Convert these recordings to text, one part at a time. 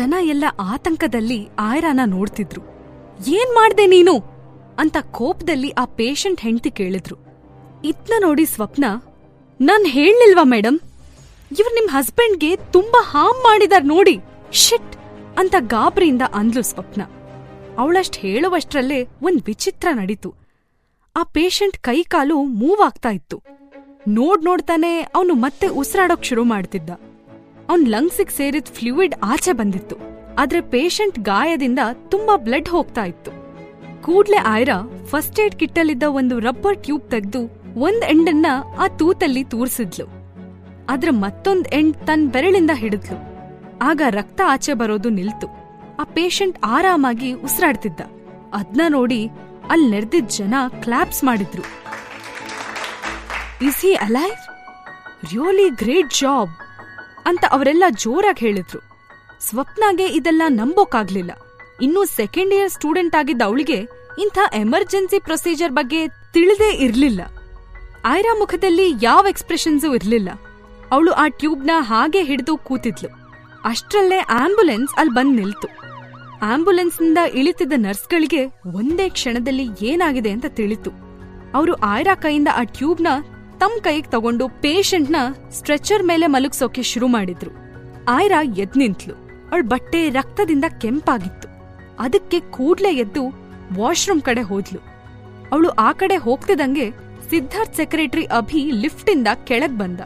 ಜನ ಎಲ್ಲ ಆತಂಕದಲ್ಲಿ ಆಯ್ರಾನ ನೋಡ್ತಿದ್ರು. ಏನ್ ಮಾಡ್ದೆ ನೀನು? ಅಂತ ಕೋಪದಲ್ಲಿ ಆ ಪೇಷಂಟ್ ಹೆಂಡ್ತಿ ಕೇಳಿದ್ರು. ಇದ್ನ ನೋಡಿ ಸ್ವಪ್ನ, ನಾನ್ ಹೇಳಲಿಲ್ವಾ ಮೇಡಮ್ ಇವ್ರು ನಿಮ್ ಹಸ್ಬೆಂಡ್ಗೆ ತುಂಬಾ ಹಾಮ್ ಮಾಡಿದಾರ್ ನೋಡಿ. ಶಿಟ್! ಅಂತ ಗಾಬರಿಯಿಂದ ಅಂದ್ಲು ಸ್ವಪ್ನ. ಅವಳಷ್ಟ್ ಹೇಳುವಷ್ಟ್ರಲ್ಲೇ ಒಂದ್ ವಿಚಿತ್ರ ನಡೀತು. ಆ ಪೇಷಂಟ್ ಕೈಕಾಲು ಮೂವ್ ಆಗ್ತಾ ಇತ್ತು. ನೋಡ್ ನೋಡ್ತಾನೆ ಅವನು ಮತ್ತೆ ಉಸಿರಾಡೋಕ್ ಶುರು ಮಾಡ್ತಿದ್ದ. ಅವನ್ ಲಂಗ್ಸಿಗೆ ಸೇರಿದ ಫ್ಲೂಯಿಡ್ ಆಚೆ ಬಂದಿತ್ತು. ಆದ್ರೆ ಪೇಷಂಟ್ ಗಾಯದಿಂದ ತುಂಬಾ ಬ್ಲಡ್ ಹೋಗ್ತಾ ಇತ್ತು. ಕೂಡ್ಲೆ ಆಯ್ರಾ ಫಸ್ಟ್ ಏಡ್ ಕಿಟ್ಟಲ್ಲಿದ್ದ ಒಂದು ರಬ್ಬರ್ ಟ್ಯೂಬ್ ತೆಗೆದು ಒಂದ್ ಎಂಡನ್ನ ಆ ತೂತಲ್ಲಿ ತೂರ್ಸಿದ್ಲು. ಆದ್ರೆ ಮತ್ತೊಂದ್ ಎಂಡ್ ತನ್ನ ಬೆರಳಿಂದ ಹಿಡಿದ್ಲು. ಆಗ ರಕ್ತ ಆಚೆ ಬರೋದು ನಿಲ್ತು. ಆ ಪೇಷಂಟ್ ಆರಾಮಾಗಿ ಉಸಿರಾಡ್ತಿದ್ದ. ಅದ್ನ ನೋಡಿ ಅಲ್ಲಿ ನೆರೆದಿದ್ದ ಜನ ಕ್ಲಾಪ್ಸ್ ಮಾಡಿದ್ರು. Is he alive really great job ಅಂತ ಅವರೆಲ್ಲ ಜೋರಾಗಿ ಹೇಳಿದ್ರು. ಸ್ವಪ್ನಾಗೆ ಇದೆಲ್ಲ ನಂಬೋಕಾಗ್ಲಿಲ್ಲ. ಇನ್ನೂ ಸೆಕೆಂಡ್ ಇಯರ್ ಸ್ಟೂಡೆಂಟ್ ಆಗಿದ್ದ ಅವಳಿಗೆ ಇಂಥ ಎಮರ್ಜೆನ್ಸಿ ಪ್ರೊಸೀಜರ್ ಬಗ್ಗೆ ತಿಳಿದೇ ಇರಲಿಲ್ಲ. ಆಯ್ರಾ ಮುಖದಲ್ಲಿ ಯಾವ ಎಕ್ಸ್ಪ್ರೆಷನ್ಸು ಇರಲಿಲ್ಲ. ಅವಳು ಆ ಟ್ಯೂಬ್ನ ಹಾಗೆ ಹಿಡಿದು ಕೂತಿದ್ಲು. ಅಷ್ಟರಲ್ಲೇ ಆಂಬ್ಯುಲೆನ್ಸ್ ಅಲ್ಲಿ ಬಂದು ನಿಲ್ತು. ಆಂಬ್ಯುಲೆನ್ಸ್ನಿಂದ ಇಳಿತಿದ್ದ ನರ್ಸ್ಗಳಿಗೆ ಒಂದೇ ಕ್ಷಣದಲ್ಲಿ ಏನಾಗಿದೆ ಅಂತ ತಿಳಿತು. ಅವರು ಆಯ್ರಾ ಕೈಯಿಂದ ಆ ಟ್ಯೂಬ್ನ ತಮ್ಮ ಕೈಗೆ ತಗೊಂಡು ಪೇಷಂಟ್ನ ಸ್ಟ್ರೆಚರ್ ಮೇಲೆ ಮಲಗಿಸೋಕೆ ಶುರು ಮಾಡಿದ್ರು. ಆಯ್ರಾ ಎದ್ ನಿಂತ್ಲು. ಅವಳ ಬಟ್ಟೆ ರಕ್ತದಿಂದ ಕೆಂಪಾಗಿತ್ತು. ಅದಕ್ಕೆ ಕೂಡ್ಲೆ ಎದ್ದು ವಾಶ್ರೂಮ್ ಕಡೆ ಹೋದ್ಲು. ಅವಳು ಆ ಕಡೆ ಹೋಗ್ತಿದಂಗೆ ಸಿದ್ಧಾರ್ಥ್ ಸೆಕ್ರೆಟರಿ ಅಭಿ ಲಿಫ್ಟಿಂದ ಕೆಳಗ್ ಬಂದ.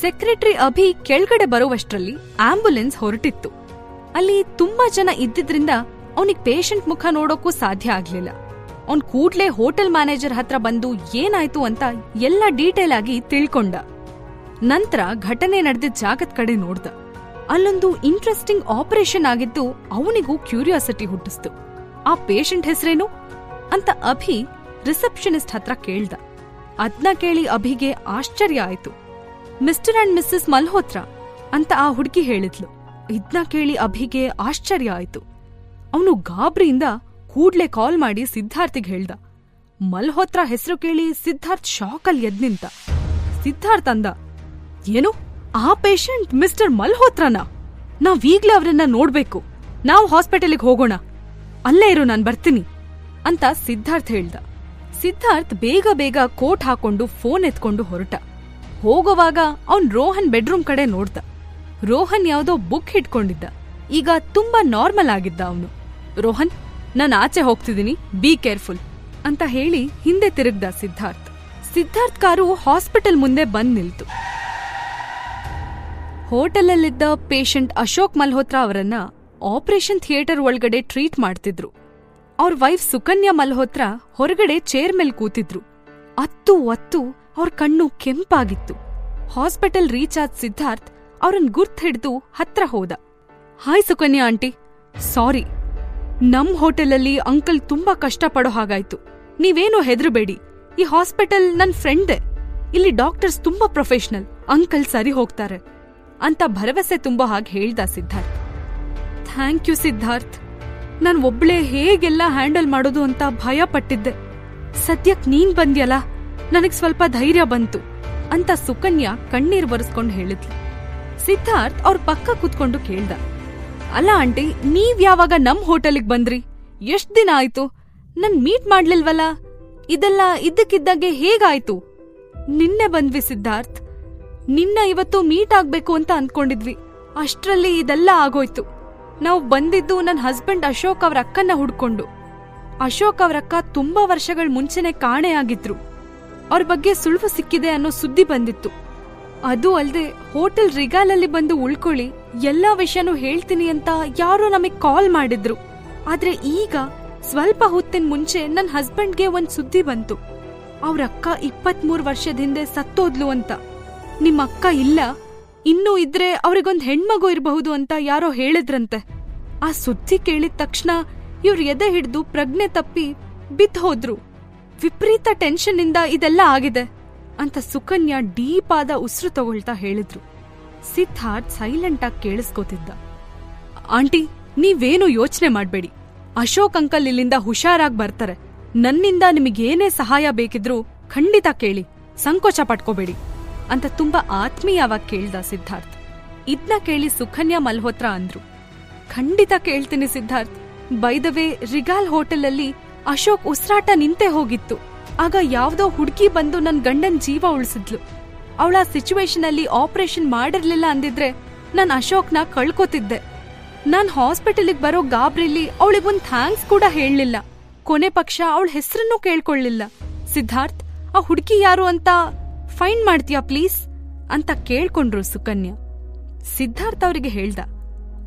ಸೆಕ್ರೆಟರಿ ಅಭಿ ಕೆಳಗಡೆ ಬರುವಷ್ಟರಲ್ಲಿ ಆಂಬ್ಯುಲೆನ್ಸ್ ಹೊರಟಿತ್ತು. ಅಲ್ಲಿ ತುಂಬಾ ಜನ ಇದ್ದಿದ್ರಿಂದ ಅವನಿಗೆ ಪೇಷಂಟ್ ಮುಖ ನೋಡೋಕ್ಕೂ ಸಾಧ್ಯ ಆಗ್ಲಿಲ್ಲ. ಅವ್ನ್ ಕೂಡ್ಲೆ ಹೋಟೆಲ್ ಮ್ಯಾನೇಜರ್ ಹತ್ರ ಬಂದು ಏನಾಯ್ತು ಅಂತ ಎಲ್ಲ ಡೀಟೇಲ್ ಆಗಿ ತಿಳ್ಕೊಂಡ. ನಂತರ ಘಟನೆ ನಡೆದ ಜಾಗದ ಕಡೆ ನೋಡ್ದ. ಅಲ್ಲೊಂದು ಇಂಟ್ರೆಸ್ಟಿಂಗ್ ಆಪರೇಷನ್ ಆಗಿದ್ದು ಅವನಿಗೂ ಕ್ಯೂರಿಯಾಸಿಟಿ ಹುಟ್ಟಿಸ್ತು. ಆ ಪೇಷಂಟ್ ಹೆಸರೇನು? ಅಂತ ಅಭಿ ರಿಸೆಪ್ಷನಿಸ್ಟ್ ಹತ್ರ ಕೇಳ್ದ. ಅದ್ನ ಕೇಳಿ ಅಭಿಗೆ ಆಶ್ಚರ್ಯ ಆಯ್ತು. ಮಿಸ್ಟರ್ ಅಂಡ್ ಮಿಸ್ಸಸ್ ಮಲ್ಹೋತ್ರ ಅಂತ ಆ ಹುಡುಗಿ ಹೇಳಿದ್ಲು. ಇದ್ನ ಕೇಳಿ ಅಭಿಗೆ ಆಶ್ಚರ್ಯ ಆಯ್ತು. ಅವನು ಗಾಬ್ರಿಯಿಂದ ಕೂಡ್ಲೆ ಕಾಲ್ ಮಾಡಿ ಸಿದ್ಧಾರ್ಥಿಗೆ ಹೇಳ್ದ. ಮಲ್ಹೋತ್ರ ಹೆಸರು ಕೇಳಿ ಸಿದ್ಧಾರ್ಥ್ ಶಾಕಲ್ಲಿ ಎದ್ ನಿಂತ ಸಿದ್ಧಾರ್ಥ್ ಅಂದ, ಏನು? ಆ ಪೇಷಂಟ್ ಮಿಸ್ಟರ್ ಮಲ್ಹೋತ್ರನ? ನಾವೀಗ್ಲೇ ಅವರನ್ನ ನೋಡ್ಬೇಕು. ನಾವು ಹಾಸ್ಪಿಟಲಿಗೆ ಹೋಗೋಣ. ಅಲ್ಲೇ ಇರು, ನಾನ್ ಬರ್ತೀನಿ. ಅಂತ ಸಿದ್ಧಾರ್ಥ್ ಹೇಳ್ದ. ಸಿದ್ಧಾರ್ಥ್ ಬೇಗ ಬೇಗ ಕೋಟ್ ಹಾಕೊಂಡು ಫೋನ್ ಎತ್ಕೊಂಡು ಹೊರಟ. ಹೋಗೋವಾಗ ಅವನ್ ರೋಹನ್ ಬೆಡ್ರೂಮ್ ಕಡೆ ನೋಡ್ದ. ರೋಹನ್ ಯಾವ್ದೋ ಬುಕ್ ಹಿಡ್ಕೊಂಡಿದ್ದ. ಈಗ ತುಂಬಾ ನಾರ್ಮಲ್ ಆಗಿದ್ದ ಅವನು. ರೋಹನ್ ನಾನ್ ಆಚೆ ಹೋಗ್ತಿದ್ದೀನಿ ಬಿ ಕೇರ್ಫುಲ್ ಅಂತ ಹೇಳಿ ಹಿಂದೆ ತಿರುಗ್ದ ಸಿದ್ಧಾರ್ಥ್. ಸಿದ್ಧಾರ್ಥ್ ಕಾರು ಹಾಸ್ಪಿಟಲ್ ಮುಂದೆ ಬಂದ್ ನಿಲ್ತು. ಹೋಟೆಲಲ್ಲಿದ್ದ ಪೇಷಂಟ್ ಅಶೋಕ್ ಮಲ್ಹೋತ್ರಾ ಅವರನ್ನ ಆಪರೇಷನ್ ಥಿಯೇಟರ್ ಒಳಗಡೆ ಟ್ರೀಟ್ ಮಾಡ್ತಿದ್ರು. ಅವ್ರ ವೈಫ್ ಸುಕನ್ಯಾ ಮಲ್ಹೋತ್ರಾ ಹೊರಗಡೆ ಚೇರ್ ಮೇಲೆ ಕೂತಿದ್ರು. ಅತ್ತು ಒತ್ತು ಅವ್ರ ಕಣ್ಣು ಕೆಂಪಾಗಿತ್ತು. ಹಾಸ್ಪಿಟಲ್ ರೀಚ್ ಆದ ಸಿದ್ಧಾರ್ಥ್ ಅವ್ರನ್ ಗುರ್ತ್ ಹಿಡ್ದು ಹತ್ರ ಹೋದ. ಹಾಯ್ ಸುಕನ್ಯಾ ಆಂಟಿ ಸಾರಿ ನಮ್ ಹೋಟೆಲಲ್ಲಿ ಅಂಕಲ್ ತುಂಬಾ ಕಷ್ಟ ಪಡೋ ಹಾಗಾಯ್ತು. ನೀವೇನು ಹೆದರಬೇಡಿ. ಈ ಹಾಸ್ಪಿಟಲ್ ನನ್ ಫ್ರೆಂಡ್. ಇಲ್ಲಿ ಡಾಕ್ಟರ್ಸ್ ತುಂಬಾ ಪ್ರೊಫೆಷನಲ್. ಅಂಕಲ್ ಸರಿ ಹೋಗ್ತಾರೆ. ಅಂತ ಭರವಸೆ ತುಂಬಾ ಹಾಗೆ ಹೇಳ್ದ ಸಿದ್ಧಾರ್ಥ್. Thank you Siddharth. ನಾನ್ ಒಬ್ಳೆ ಹೇಗೆಲ್ಲ ಹ್ಯಾಂಡಲ್ ಮಾಡೋದು ಅಂತ ಭಯ ಪಟ್ಟಿದ್ದೆ ಸದ್ಯಕ್ ನೀನ್ ಬಂದ್ಯಲ್ಲ? ನನಗ್ ಸ್ವಲ್ಪ ಧೈರ್ಯ ಬಂತು ಅಂತ ಸುಕನ್ಯಾ ಕಣ್ಣೀರ್ ಒರೆಸ್ಕೊಂಡು ಹೇಳಿದ್ಲು. ಸಿದ್ಧಾರ್ಥ್ ಅವ್ರ ಪಕ್ಕ ಕೂತ್ಕೊಂಡು ಕೇಳ್ದ. ಅಲ್ಲ ಆಂಟಿ, ನೀವ್ ಯಾವಾಗ ನಮ್ ಹೋಟೆಲಿಗ್ ಬಂದ್ರಿ? ಎಷ್ಟ್ ದಿನ ಆಯ್ತು? ನನ್ ಮೀಟ್ ಮಾಡ್ಲಿಲ್ವಲ್ಲ? ಇದೆಲ್ಲ ಇದ್ದಕ್ಕಿದ್ದಾಗೆ ಹೇಗಾಯ್ತು? ನಿನ್ನೆ ಬಂದ್ವಿ ಸಿದ್ಧಾರ್ಥ್. ನಿನ್ನ ಇವತ್ತು ಮೀಟ್ ಆಗ್ಬೇಕು ಅಂತ ಅನ್ಕೊಂಡಿದ್ವಿ. ಅಷ್ಟ್ರಲ್ಲಿ ಇದೆಲ್ಲ ಆಗೋಯ್ತು. ನಾವು ಬಂದಿದ್ದು ನನ್ ಹಸ್ಬೆಂಡ್ ಅಶೋಕ್ ಅವ್ರ ಅಕ್ಕನ್ನ ಹುಡ್ಕೊಂಡು. ಅಶೋಕ್ ಅವ್ರ ಅಕ್ಕ ತುಂಬಾ ವರ್ಷಗಳ ಮುಂಚೆನೆ ಕಾಣೆಯಾಗಿದ್ರು ಅವ್ರ ಬಗ್ಗೆ ಸುಳ್ವು ಸಿಕ್ಕಿದೆ ಅನ್ನೋ ಸುದ್ದಿ ಬಂದಿತ್ತು. ಅದು ಅಲ್ದೆ ಹೋಟೆಲ್ ರಿಗಾಲಲ್ಲಿ ಬಂದು ಉಳ್ಕೊಳ್ಳಿ. ಎಲ್ಲಾ ವಿಷಯನೂ ಹೇಳ್ತೀನಿ ಅಂತ ಯಾರೋ ನಮಗೆ ಕಾಲ್ ಮಾಡಿದ್ರು. ಆದ್ರೆ ಈಗ ಸ್ವಲ್ಪ ಹೊತ್ತಿನ ಮುಂಚೆ ನನ್ನ ಹಸ್ಬೆಂಡ್ಗೆ ಒಂದ್ ಸುದ್ದಿ ಬಂತು. ಅವ್ರ ಅಕ್ಕ ಇಪ್ಪತ್ಮೂರ್ ವರ್ಷದ ಹಿಂದೆ ಸತ್ತೋದ್ಲು ಅಂತ. ನಿಮ್ಮ ಅಕ್ಕ ಇಲ್ಲ, ಇನ್ನೂ ಇದ್ರೆ ಅವ್ರಿಗೊಂದು ಹೆಣ್ಮಗು ಇರಬಹುದು ಅಂತ ಯಾರೋ ಹೇಳಿದ್ರಂತೆ. ಆ ಸುದ್ದಿ ಕೇಳಿದ ತಕ್ಷಣ ಇವ್ರ ಎದೆ ಹಿಡಿದು ಪ್ರಜ್ಞೆ ತಪ್ಪಿ ಬಿದ್ದು ಹೋದ್ರು. ವಿಪರೀತ ಟೆನ್ಷನ್ ಇಂದ ಇದೆಲ್ಲ ಆಗಿದೆ ಅಂತ ಸುಕನ್ಯಾ ಡೀಪ್ ಆದ ಉಸಿರು ತಗೊಳ್ತಾ ಹೇಳಿದ್ರು. ಸಿದ್ಧಾರ್ಥ್ ಸೈಲೆಂಟ್ ಆಗಿ ಕೇಳಿಸ್ಕೋತಿದ್ದ. ಆಂಟಿ, ನೀವೇನು ಯೋಚನೆ ಮಾಡ್ಬೇಡಿ. ಅಶೋಕ್ ಅಂಕಲ್ ಇಲ್ಲಿಂದ ಹುಷಾರಾಗಿ ಬರ್ತಾರೆ. ನನ್ನಿಂದ ನಿಮಗೇನೇ ಸಹಾಯ ಬೇಕಿದ್ರೂ ಖಂಡಿತ ಕೇಳಿ. ಸಂಕೋಚ ಪಟ್ಕೋಬೇಡಿ. ಅಂತ ತುಂಬಾ ಆತ್ಮೀಯವಾಗಿ ಕೇಳ್ದ ಸಿದ್ಧಾರ್ಥ್. ಇದ್ನ ಕೇಳಿ ಸುಕನ್ಯಾ ಮಲ್ಹೋತ್ರ ಅಂದ್ರು. ಖಂಡಿತ ಕೇಳ್ತೀನಿ ಸಿದ್ಧಾರ್ಥ್. ಬೈದವೇ ರಿಗಾಲ್ ಹೋಟೆಲಲ್ಲಿ ಅಶೋಕ್ ಉಸಿರಾಟ ನಿಂತೆ ಹೋಗಿತ್ತು. ಆಗ ಯಾವ್ದೋ ಹುಡುಗಿ ಬಂದು ನನ್ ಗಂಡನ್ ಜೀವ ಉಳಿಸಿದ್ಲು. ಅವಳ ಸಿಚುವೇಶನ್ ಅಲ್ಲಿ ಆಪರೇಷನ್ ಮಾಡಿರ್ಲಿಲ್ಲ ಅಂದಿದ್ರೆ ನಾನ್ ಅಶೋಕ್ನ ಕಳ್ಕೊತಿದ್ದೆ. ನಾನ್ ಹಾಸ್ಪಿಟಲಿಗ್ ಬರೋ ಗಾಬ್ರಿಲಿ ಅವಳಿಗೊಂದ್ ಥ್ಯಾಂಕ್ಸ್ ಕೂಡ ಹೇಳಲಿಲ್ಲ. ಕೊನೆ ಪಕ್ಷ ಅವಳ ಹೆಸರನ್ನು ಕೇಳ್ಕೊಳ್ಳಿಲ್ಲ. ಸಿದ್ಧಾರ್ಥ್, ಆ ಹುಡುಗಿ ಯಾರು ಅಂತ ಫೈಂಡ್ ಮಾಡ್ತೀಯಾ ಪ್ಲೀಸ್ ಅಂತ ಕೇಳ್ಕೊಂಡ್ರು ಸುಕನ್ಯಾ. ಸಿದ್ಧಾರ್ಥ್ ಅವರಿಗೆ ಹೇಳ್ದ,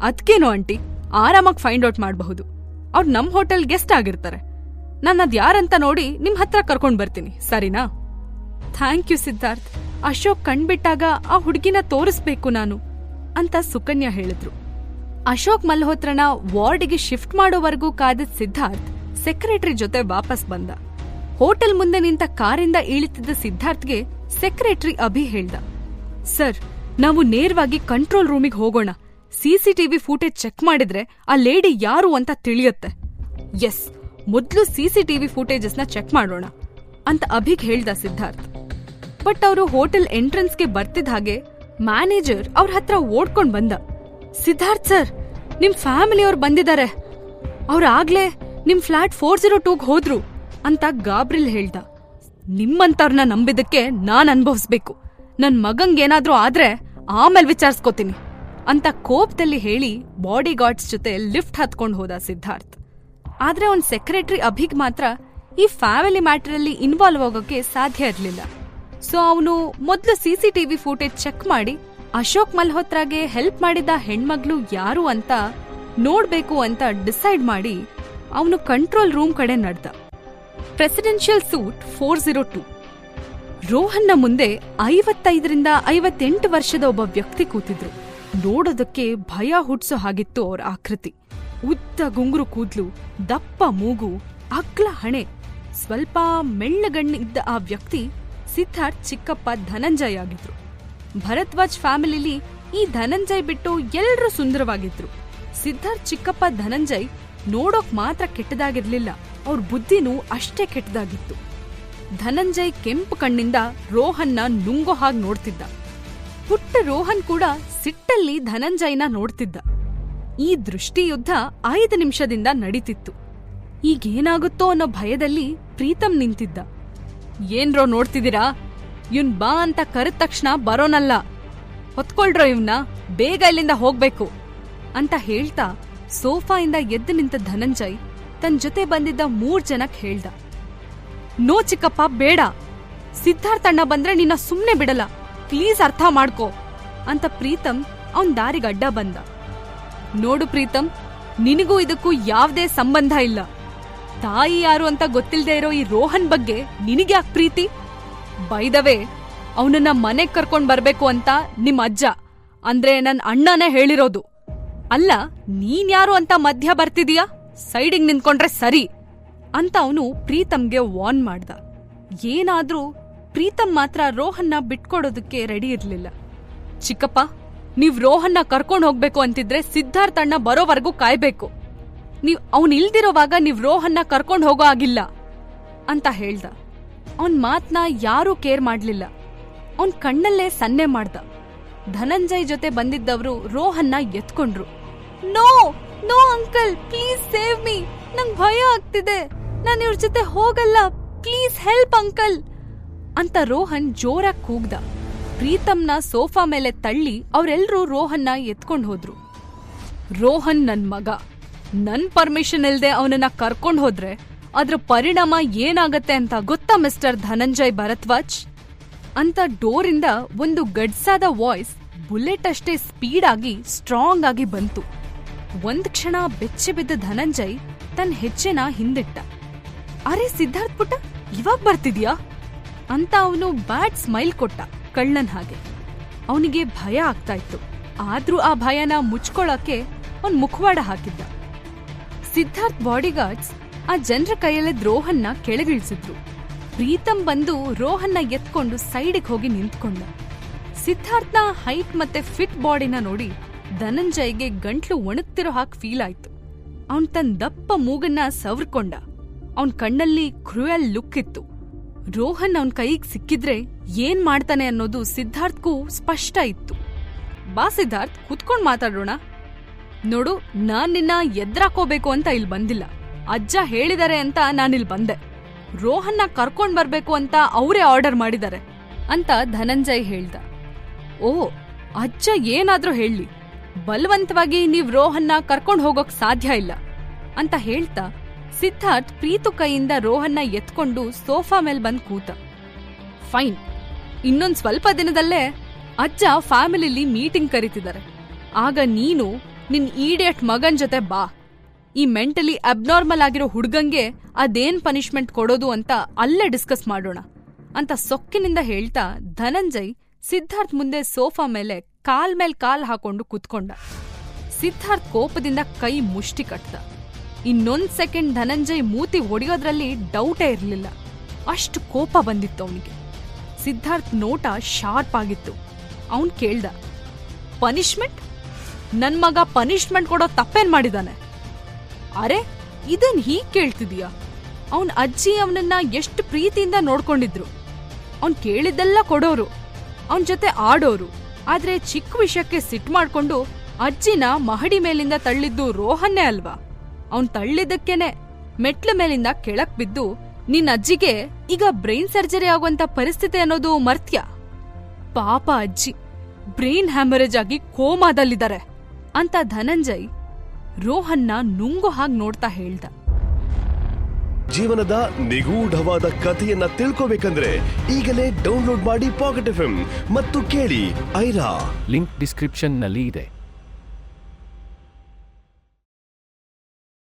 ಅದ್ಕೇನೋ ಆಂಟಿ? ಆರಾಮಾಗಿ ಫೈಂಡ್ ಔಟ್ ಮಾಡಬಹುದು. ಅವ್ರು ನಮ್ ಹೋಟೆಲ್ ಗೆಸ್ಟ್ ಆಗಿರ್ತಾರೆ. ನಾನು ಅದು ಯಾರಂತ ನೋಡಿ ನಿಮ್ಮ ಹತ್ರ ಕರ್ಕೊಂಡು ಬರ್ತೀನಿ, ಸರಿನಾ? Thank you Siddharth. ಅಶೋಕ್ ಕಣ್ಬಿಟ್ಟಾಗ ಆ ಹುಡುಗಿನ ತೋರಿಸ್ಬೇಕು ನಾನು ಅಂತ ಸುಕನ್ಯಾ ಹೇಳಿದ್ರು. ಅಶೋಕ್ ಮಲ್ಹೋತ್ರನ ವಾರ್ಡ್ಗೆ ಶಿಫ್ಟ್ ಮಾಡೋವರೆಗೂ ಕಾದ ಸಿದ್ಧಾರ್ಥ್ ಸೆಕ್ರೆಟರಿ ಜೊತೆ ವಾಪಸ್ ಬಂದ. ಹೋಟೆಲ್ ಮುಂದೆ ನಿಂತ ಕಾರಿಂದ ಇಳಿತಿದ್ದ ಸಿದ್ಧಾರ್ಥ್ಗೆ ಸೆಕ್ರೆಟರಿ ಅಭಿ ಹೇಳ್ದ. ಸರ್, ನಾವು ನೇರವಾಗಿ ಕಂಟ್ರೋಲ್ ರೂಮಿಗೆ ಹೋಗೋಣ. ಸಿಸಿಟಿವಿ ಫೂಟೇಜ್ ಚೆಕ್ ಮಾಡಿದ್ರೆ ಆ ಲೇಡಿ ಯಾರು ಅಂತ ತಿಳಿಯುತ್ತೆ. ಎಸ್, ಮೊದ್ಲು ಸಿಸಿಟಿವಿ ಫೂಟೇಜಸ್ನ ಚೆಕ್ ಮಾಡೋಣ, ಅಂತ ಅಭಿಗ್ ಹೇಳ್ದ ಸಿದ್ಧಾರ್ಥ್. ಬಟ್ ಅವರು ಹೋಟೆಲ್ ಎಂಟ್ರೆನ್ಸ್ಗೆ ಬರ್ತಿದ್ದ ಹಾಗೆ ಮ್ಯಾನೇಜರ್ ಅವ್ರ ಹತ್ರ ಓಡ್ಕೊಂಡ್ ಬಂದ. ಸಿದ್ಧಾರ್ಥ್ ಸರ್, ನಿಮ್ ಫ್ಯಾಮಿಲಿಯವ್ರು ಬಂದಿದ್ದಾರೆ ಅವ್ರು ಆಗ್ಲೇ ನಿಮ್ ಫ್ಲಾಟ್ ಫೋರ್ ಜೀರೋ ಟೂಗ್ ಹೋದ್ರು ಅಂತ ಗಾಬ್ರಿಲ್ ಹೇಳ್ದ. ನಿಮ್ಮಂತವ್ರನ್ನ ನಂಬಿದಕ್ಕೆ ನಾನ್ ಅನ್ಭವಿಸ್ಬೇಕು. ನನ್ ಮಗಂಗೇನಾದ್ರೂ ಆದ್ರೆ ಆಮೇಲೆ ವಿಚಾರಿಸ್ಕೋತೀನಿ ಅಂತ ಕೋಪದಲ್ಲಿ ಹೇಳಿ ಬಾಡಿ ಗಾರ್ಡ್ಸ್ ಜೊತೆ ಲಿಫ್ಟ್ ಹತ್ಕೊಂಡು ಹೋದ ಸಿದ್ಧಾರ್ಥ್. ಆದ್ರೆ ಅವ್ನ್ ಸೆಕ್ರೆಟರಿ ಅಭಿಗ್ ಮಾತ್ರ ಈ ಫ್ಯಾಮಿಲಿ ಮ್ಯಾಟರಲ್ಲಿ ಇನ್ವಾಲ್ವ್ ಆಗೋಕೆ ಸಾಧ್ಯ ಇರಲಿಲ್ಲ. ಸೊ ಅವನು ಮೊದಲು ಟಿವಿ ಫುಟೇಜ್ ಚೆಕ್ ಮಾಡಿ, ಅಶೋಕ್ ಮಲ್ಹೋತ್ರಾಗೆ ಹೆಲ್ಪ್ ಮಾಡಿದ ಹೆಣ್ಮಗ್ಳು ಯಾರು ಅಂತ ನೋಡ್ಬೇಕು ಅಂತ ಡಿಸೈಡ್ ಮಾಡಿ, ಅವನು ಕಂಟ್ರೋಲ್ ರೂಮ್ ಕಡೆ ನಡೆದ. Presidential suite four zero two Rohanna ಮುಂದೆ ಐವತ್ತೈದರಿಂದ ಐವತ್ತೆಂಟು ವರ್ಷದ ಒಬ್ಬ ವ್ಯಕ್ತಿ ಕೂತಿದ್ರು. ನೋಡೋದಕ್ಕೆ ಭಯ ಹುಟ್ಸೋ ಹಾಗಿತ್ತು ಅವ್ರ ಆಕೃತಿ. ಉದ್ದ ಗುಂಗುರು ಕೂದ್ಲು, ದಪ್ಪ ಮೂಗು, ಅಗ್ಲ ಹಣೆ. ಸ್ವಲ್ಪ ಮೆಳ್ಳಗಣ್ಣು ಇದ್ದ ಆ ವ್ಯಕ್ತಿ ಸಿದ್ಧಾರ್ಥ್ ಚಿಕ್ಕಪ್ಪ ಧನಂಜಯ್ ಆಗಿದ್ರು. ಭರತ್ವಾಜ್ ಫ್ಯಾಮಿಲಿಲಿ ಈ ಧನಂಜಯ್ ಬಿಟ್ಟು ಎಲ್ರೂ ಸುಂದರವಾಗಿದ್ರು. ಸಿದ್ಧಾರ್ಥ್ ಚಿಕ್ಕಪ್ಪ ಧನಂಜಯ್ ನೋಡೋಕ್ ಮಾತ್ರ ಕೆಟ್ಟದಾಗಿರ್ಲಿಲ್ಲ. ಅವ್ರ ಬುದ್ಧಿನೂ ಅಷ್ಟೇ ಕೆಟ್ಟದಾಗಿತ್ತು. ಧನಂಜಯ್ ಕೆಂಪು ಕಣ್ಣಿಂದ ರೋಹನ್ನ ನುಂಗೋ ಹಾಗ್ ನೋಡ್ತಿದ್ದ. ಪುಟ್ಟ ರೋಹನ್ ಕೂಡ ಸಿಟ್ಟಲ್ಲಿ ಧನಂಜಯ್ನ ನೋಡ್ತಿದ್ದ. ಈ ದೃಷ್ಟಿಯುದ್ಧ ಐದು ನಿಮಿಷದಿಂದ ನಡೀತಿತ್ತು. ಈಗೇನಾಗುತ್ತೋ ಅನ್ನೋ ಭಯದಲ್ಲಿ ಪ್ರೀತಂ ನಿಂತಿದ್ದ. ಏನ್ರೋ ನೋಡ್ತಿದ್ದೀರಾ? ಇವ್ನ್ ಬಾ ಅಂತ ಕರೆದ ತಕ್ಷಣ ಬರೋನಲ್ಲ. ಹೊತ್ಕೊಳ್ರೋ ಇವ್ನ, ಬೇಗ ಇಲ್ಲಿಂದ ಹೋಗ್ಬೇಕು ಅಂತ ಹೇಳ್ತಾ ಸೋಫಾಯಿಂದ ಎದ್ದು ನಿಂತ ಧನಂಜಯ್ ತನ್ ಜೊತೆ ಬಂದಿದ್ದ ಮೂರ್ ಜನಕ್ ಹೇಳ್ದ. ನೋ ಚಿಕ್ಕಪ್ಪ, ಬೇಡ. ಸಿದ್ಧಾರ್ಥ್ ಅಣ್ಣ ಬಂದ್ರೆ ನಿನ್ನ ಸುಮ್ನೆ ಬಿಡಲ್ಲ. ಪ್ಲೀಸ್ ಅರ್ಥ ಮಾಡ್ಕೋ ಅಂತ ಪ್ರೀತಮ್ ಅವನ್ ದಾರಿಗಡ್ಡ ಬಂದ. ನೋಡು ಪ್ರೀತಂ, ನಿನಗೂ ಇದಕ್ಕೂ ಯಾವ್ದೇ ಸಂಬಂಧ ಇಲ್ಲ. ತಾಯಿ ಯಾರು ಅಂತ ಗೊತ್ತಿಲ್ಲದೆ ಇರೋ ಈ ರೋಹನ್ ಬಗ್ಗೆ ನಿನಗ್ಯಾಕ್ ಪ್ರೀತಿ? ಬೈದವೇ ಅವನನ್ನ ಮನೆಗ್ ಕರ್ಕೊಂಡು ಬರಬೇಕು ಅಂತ ನಿಮ್ಮ ಅಜ್ಜ. ಅಂದ್ರೆ ನನ್ನ ಅಣ್ಣನೇ ಹೇಳಿರೋದು. ಅಲ್ಲ ನೀನ್ಯಾರು ಅಂತ ಮಧ್ಯ ಬರ್ತಿದೀಯಾ? ಸೈಡಿಂಗ್ ನಿಂತ್ಕೊಂಡ್ರೆ ಸರಿ ಅಂತ ಅವನು ಪ್ರೀತಮ್ಗೆ ವಾರ್ನ್ ಮಾಡ್ದ. ಏನಾದ್ರೂ ಪ್ರೀತಮ್ ಮಾತ್ರ ರೋಹನ್ನ ಬಿಟ್ಕೊಡೋದಕ್ಕೆ ರೆಡಿ ಇರ್ಲಿಲ್ಲ. ಚಿಕ್ಕಪ್ಪ, ನೀವ್ ರೋಹನ್ನ ಕರ್ಕೊಂಡು ಹೋಗ್ಬೇಕು ಅಂತಿದ್ರೆ ಸಿದ್ಧಾರ್ಥ್ ಅಣ್ಣ ಬರೋವರೆಗೂ ಕಾಯ್ಬೇಕು. ನೀವ್ ಅವನ್ ಇಲ್ದಿರೋವಾಗ ನೀವ್ ರೋಹನ್ನ ಕರ್ಕೊಂಡು ಹೋಗೋ ಆಗಿಲ್ಲ ಅಂತ ಹೇಳ್ದ. ಅವನ್ ಮಾತ್ನ ಯಾರೂ ಕೇರ್ ಮಾಡ್ಲಿಲ್ಲ. ಅವನ್ ಕಣ್ಣಲ್ಲೇ ಸನ್ನೆ ಮಾಡ್ದ. ಧನಂಜಯ್ ಜೊತೆ ಬಂದಿದ್ದವರು ರೋಹನ್ನ ಎತ್ಕೊಂಡ್ರು. No no uncle, please save me. ನಂಗ್ ಭಯ ಆಗ್ತಿದೆ. ನಾನು ಇವ್ರ ಜೊತೆ ಹೋಗಲ್ಲ. Please help uncle. ಅಂತ ರೋಹನ್ ಜೋರಾಗಿ ಕೂಗ್ದ. ಪ್ರೀತಮ್ನ ಸೋಫಾ ಮೇಲೆ ತಳ್ಳಿ ಅವರೆಲ್ಲರೂ ರೋಹನ್ನ ಎತ್ಕೊಂಡು ಹೋದ್ರು. ರೋಹನ್ ನನ್ ಮಗ. ನನ್ ಪರ್ಮಿಷನ್ ಇಲ್ದೆ ಅವನನ್ನ ಕರ್ಕೊಂಡ್ ಹೋದ್ರೆ ಅದ್ರ ಪರಿಣಾಮ ಏನಾಗತ್ತೆ ಅಂತ ಗೊತ್ತಾ, ಮಿಸ್ಟರ್ ಧನಂಜಯ್ ಭರದ್ವಾಜ್? ಅಂತ ಡೋರಿಂದ ಒಂದು ಗಡ್ಸಾದ ವಾಯ್ಸ್ ಬುಲೆಟ್ ಅಷ್ಟೇ ಸ್ಪೀಡ್ ಆಗಿ, ಸ್ಟ್ರಾಂಗ್ ಆಗಿ ಬಂತು. ಒಂದ್ ಕ್ಷಣ ಬೆಚ್ಚಿ ಬಿದ್ದ ಧನಂಜಯ್ ತನ್ನ ಹೆಜ್ಜೆನ ಹಿಂದಿಟ್ಟ. ಅರೆ ಸಿದ್ಧಾರ್ಥ್ ಪುಟ್ಟ, ಇವಾಗ ಬರ್ತಿದ್ಯಾ? ಅಂತ ಅವನು ಬ್ಯಾಡ್ ಸ್ಮೈಲ್ ಕೊಟ್ಟ, ಕಳ್ಳನ್ ಹಾಗೆ. ಅವನಿಗೆ ಭಯ ಆಗ್ತಾ ಇತ್ತು. ಆದ್ರೂ ಆ ಭಯನ ಮುಚ್ಕೊಳ್ಳಕ್ಕೆ ಅವನ್ ಮುಖವಾಡ ಹಾಕಿದ್ದ. ಸಿದ್ಧಾರ್ಥ್ ಬಾಡಿಗಾರ್ಡ್ಸ್ ಆ ಜನರ ಕೈಯಲ್ಲೇ ರೋಹನ್ನ ಕೆಳಗಿಳಿಸಿದ್ರು. ಪ್ರೀತಂ ಬಂದು ರೋಹನ್ನ ಎತ್ಕೊಂಡು ಸೈಡಿಗೆ ಹೋಗಿ ನಿಂತ್ಕೊಂಡ. ಸಿದ್ಧಾರ್ಥ್ನ ಹೈಟ್ ಮತ್ತೆ ಫಿಟ್ ಬಾಡಿನ ನೋಡಿ ಧನಂಜಯ್ಗೆ ಗಂಟ್ಲು ಒಣಗ್ತಿರೋ ಹಾಗೆ ಫೀಲ್ ಆಯ್ತು. ಅವನ್ ತನ್ನ ದಪ್ಪ ಮೂಗನ್ನ ಸವರ್ಕೊಂಡ. ಅವನ್ ಕಣ್ಣಲ್ಲಿ ಕ್ರೂಯಲ್ ಲುಕ್ ಇತ್ತು. ರೋಹನ್ ಅವನ್ ಕೈಗ್ ಸಿಕ್ಕಿದ್ರೆ ಏನ್ ಮಾಡ್ತಾನೆ ಅನ್ನೋದು ಸಿದ್ಧಾರ್ಥ್ಗೂ ಸ್ಪಷ್ಟ ಇತ್ತು. ಬಾ ಸಿದ್ಧಾರ್ಥ್, ಕುತ್ಕೊಂಡ್ ಮಾತಾಡೋಣ ನೋಡು, ನಾನ್ ನಿನ್ನ ಎದ್ರಾಕೋಬೇಕು ಅಂತ ಇಲ್ಲಿ ಬಂದಿಲ್ಲ. ಅಜ್ಜ ಹೇಳಿದಾರೆ ಅಂತ ನಾನಿಲ್ ಬಂದೆ. ರೋಹನ್ನ ಕರ್ಕೊಂಡ್ ಬರ್ಬೇಕು ಅಂತ ಅವರೇ ಆರ್ಡರ್ ಮಾಡಿದ್ದಾರೆ ಅಂತ ಧನಂಜಯ್ ಹೇಳ್ದ. ಓ, ಅಜ್ಜ ಏನಾದ್ರೂ ಹೇಳಿ. ಬಲವಂತವಾಗಿ ನೀವ್ ರೋಹನ್ನ ಕರ್ಕೊಂಡ್ ಹೋಗೋಕ್ ಸಾಧ್ಯ ಇಲ್ಲ ಅಂತ ಹೇಳ್ತಾ ಸಿದ್ಧಾರ್ಥ್ ಪ್ರೀತು ಕೈಯಿಂದ ರೋಹನ್ನ ಎತ್ಕೊಂಡು ಸೋಫಾ ಮೇಲ್ ಬಂದ್ ಕೂತ. ಫೈನ್, ಇನ್ನೊಂದ್ ಸ್ವಲ್ಪ ದಿನದಲ್ಲೇ ಅಜ್ಜ ಫ್ಯಾಮಿಲಿಲಿ ಮೀಟಿಂಗ್ ಕರೀತಿದ್ದಾರೆ. ಆಗ ನೀನು ನಿನ್ ಈಡಿಯಟ್ ಮಗನ್ ಜೊತೆ ಬಾ. ಈ ಮೆಂಟಲಿ ಅಬ್ನಾರ್ಮಲ್ ಆಗಿರೋ ಹುಡ್ಗಂಗೆ ಅದೇನ್ ಪನಿಷ್ಮೆಂಟ್ ಕೊಡೋದು ಅಂತ ಅಲ್ಲೇ ಡಿಸ್ಕಸ್ ಮಾಡೋಣ ಅಂತ ಸೊಕ್ಕಿನಿಂದ ಹೇಳ್ತಾ ಧನಂಜಯ್ ಸಿದ್ಧಾರ್ಥ್ ಮುಂದೆ ಸೋಫಾ ಮೇಲೆ ಕಾಲ್ ಮೇಲ್ ಕಾಲ್ ಹಾಕೊಂಡು ಕುತ್ಕೊಂಡ. ಸಿದ್ಧಾರ್ಥ್ ಕೋಪದಿಂದ ಕೈ ಮುಷ್ಟಿ ಕಟ್ದ. ಇನ್ನೊಂದ್ ಸೆಕೆಂಡ್ ಧನಂಜಯ್ ಮೂತಿ ಒಡೆಯೋದ್ರಲ್ಲಿ ಡೌಟೇ ಇರ್ಲಿಲ್ಲ. ಅಷ್ಟು ಕೋಪ ಬಂದಿತ್ತು ಅವನಿಗೆ. ಸಿದ್ಧಾರ್ಥ್ ನೋಟ ಶಾರ್ಪ್ ಆಗಿತ್ತು. ಅವನ್ ಕೇಳ್ದ, ಪನಿಷ್ಮೆಂಟ್? ನನ್ ಮಗ ಪನಿಷ್ಮೆಂಟ್ ಕೊಡೋ ತಪ್ಪೇನ್ ಮಾಡಿದಾನೆ? ಅರೆ, ಇದನ್ ಹೀಗ್ ಕೇಳ್ತಿದೀಯ? ಅವನ್ ಅಜ್ಜಿ ಅವನನ್ನ ಎಷ್ಟು ಪ್ರೀತಿಯಿಂದ ನೋಡ್ಕೊಂಡಿದ್ರು. ಅವ್ನ್ ಕೇಳಿದ್ದೆಲ್ಲ ಕೊಡೋರು, ಅವನ್ ಜೊತೆ ಆಡೋರು, ಆದ್ರೆ ಚಿಕ್ಕ ವಿಷಯಕ್ಕೆ ಸಿಟ್ ಮಾಡ್ಕೊಂಡು ಅಜ್ಜಿನ ಮಹಡಿ ಮೇಲಿಂದ ತಳ್ಳಿದ್ದು ರೋಹನ್ನೇ ಅಲ್ವಾ? ಅವನ್ ತಳ್ಳಿದ್ದಕ್ಕೇನೆ ಮೆಟ್ಲ ಮೇಲಿಂದ ಕೆಳಕ್ ಬಿದ್ದು ನಿನ್ ಅಜ್ಜಿಗೆ ಈಗ ಬ್ರೈನ್ ಸರ್ಜರಿ ಆಗುವಂತ ಪರಿಸ್ಥಿತಿ ಅನ್ನೋದು ಮರ್ತ್ಯ? ಪಾಪ ಅಜ್ಜಿ, ಬ್ರೈನ್ ಹ್ಯಾಮರೇಜ್ ಆಗಿ ಕೋಮಾದಲ್ಲಿದ್ದಾರೆ. ಅಂತ ಧನಂಜಯ್ ರೋಹನ್ನ ನುಂಗು ಹಾಗ್ ನೋಡ್ತಾ ಹೇಳ್ದ. ಜೀವನದ ನಿಗೂಢವಾದ ಕಥೆಯನ್ನ ತಿಳ್ಕೋಬೇಕಂದ್ರೆ ಈಗಲೇ ಡೌನ್ಲೋಡ್ ಮಾಡಿ ಪಾಕೆಟ್ ಎಫ್ ಮತ್ತು ಕೇಳಿ ಐರಾ. ಲಿಂಕ್ ಡಿಸ್ಕ್ರಿಪ್ಷನ್ನಲ್ಲಿ ಇದೆ.